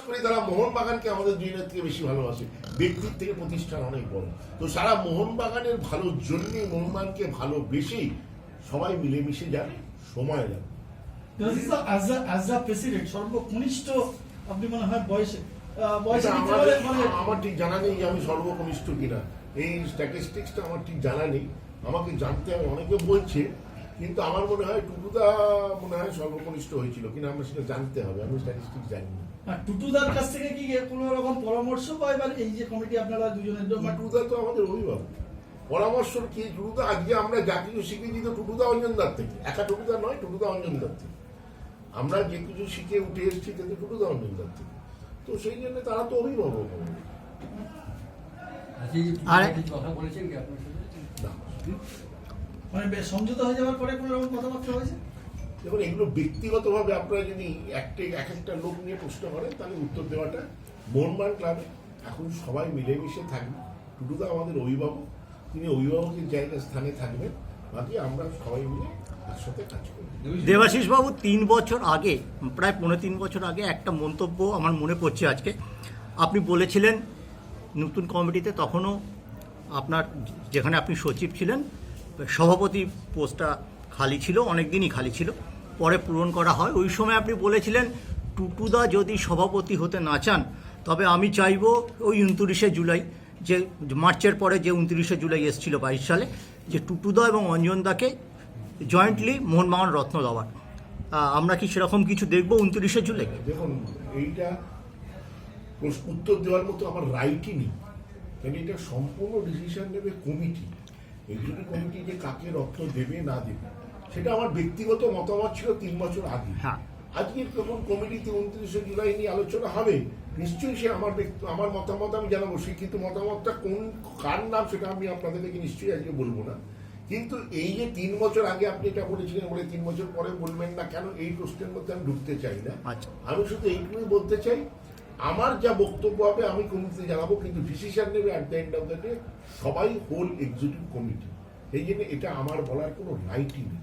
করি তারা মোহনবাগানকে আমাদের থেকে বেশি ভালোবাসে। ব্যক্তির থেকে প্রতিষ্ঠান অনেক বড়। তো সারা মোহনবাগানের ভালোর জন্যই মোহনবাগানকে ভালোবেসেই সবাই মিলেমিশে যাবে সময় প্রেসিডেন্ট সর্বকনিষ্ঠ আপনি মনে হয় বয়সে আমার ঠিক জানা নেই যে আমি সর্বকনিষ্ঠ কিনা। এই স্ট্যাটিস্টিক্সটা আমার ঠিক জানা নেই। আমাকে জানতে হবে অনেকে বলছে কিন্তু আমার মনে হয় টুটুদা মনে হয় সর্বকনিষ্ঠ হয়েছিল কিনা আমরা সেটা জানতে হবে আমি স্ট্যাটিস্টিক্স জানি না টুটুদার কাছ থেকে কি কোনো রকম পরামর্শ বা এবার এই যে কমিটি আপনারা দুজনের জন্য? টুটুদা তো আমাদের অভিভাবক। পরামর্শ কি টুটুদা আজকে আমরা জাতীয় শিখেছি তো টুটুদা অঞ্জনদার থেকে। একা টুটুদা নয় টুটুদা অঞ্জনদার থেকে। আমরা যে কিছু শিখে উঠে এসেছি কিন্তু টুটুদা অঞ্জনদার থেকে। তো সেই জন্য তারা তো অভিভাবক। কি আর- কথা বলেছেন কি আপনার সাথে? না। মানে বেশ সমঝোতা হয়ে যাওয়ার পরে কোনো রকম কথাবার্তা হয়েছে? দেখুন এগুলো ব্যক্তিগতভাবে আপনারা যদি একটা এক একটা লোক নিয়ে প্রশ্ন করেন তাহলে উত্তর দেওয়াটা মোহনবাগান ক্লাবে। এখন সবাই মিলেমিশে থাকবে। টুটুদা আমাদের অভিভাবক। তিনি অভিভাবকের জায়গা স্থানে থাকবেন। বাকি আমরা সবাই মিলে একসাথে কাজ করব। দেবাশিস বাবু তিন বছর আগে প্রায় পনেরো তিন বছর আগে একটা মন্তব্য আমার মনে পড়ছে আজকে। আপনি বলেছিলেন নতুন কমিটিতে তখনও আপনার যেখানে আপনি সচিব ছিলেন সভাপতি পোস্টটা খালি ছিল অনেক দিনই খালি ছিল, পরে পূরণ করা হয়। ওই সময় আপনি বলেছিলেন, টুটুদা যদি সভাপতি হতে না চান, তবে আমি চাইব ওই উনত্রিশে জুলাই, যে মার্চের পরে যে উনত্রিশে জুলাই এসেছিল বাইশ সালে, যে টুটুদা এবং অঞ্জনদাকে জয়েন্টলি মোহনবাগান রত্ন দেওয়ার। আমরা কি সেরকম কিছু দেখব উনত্রিশে জুলাই? দেখুন, এইটা উত্তর দেওয়ার মতো আমার রাইটই নেই। এটা সম্পূর্ণ ডিসিশন নেবে কমিটি এক্সিকিউটিভ কমিটি যে কাকে রত্ন দেবে না দেবে সেটা আমার ব্যক্তিগত মতামত ছিল তিন বছর আগে হ্যাঁ। আজকে যখন কমিটিতে উনত্রিশে জুলাই নিয়ে আলোচনা হবে নিশ্চয়ই সে আমার আমার মতামত আমি জানাব সে কিন্তু মতামতটা কোন কার নাম সেটা আমি আপনাদেরকে নিশ্চয়ই আজকে বলব না কিন্তু এই যে তিন বছর আগে আপনি এটা বলেছিলেন বলে তিন বছর পরে বলবেন না কেন এই প্রশ্নের মধ্যে আমি ঢুকতে চাই না আচ্ছা। আমি শুধু এইটুকুই বলতে চাই আমার যা বক্তব্য হবে আমি কমিটিতে জানাব, কিন্তু ডিসিশন নেবে at the end of the day সবাই হোল এক্সিকিউটিভ কমিটি এই জন্য এটা আমার বলার কোনো রাইটই নেই।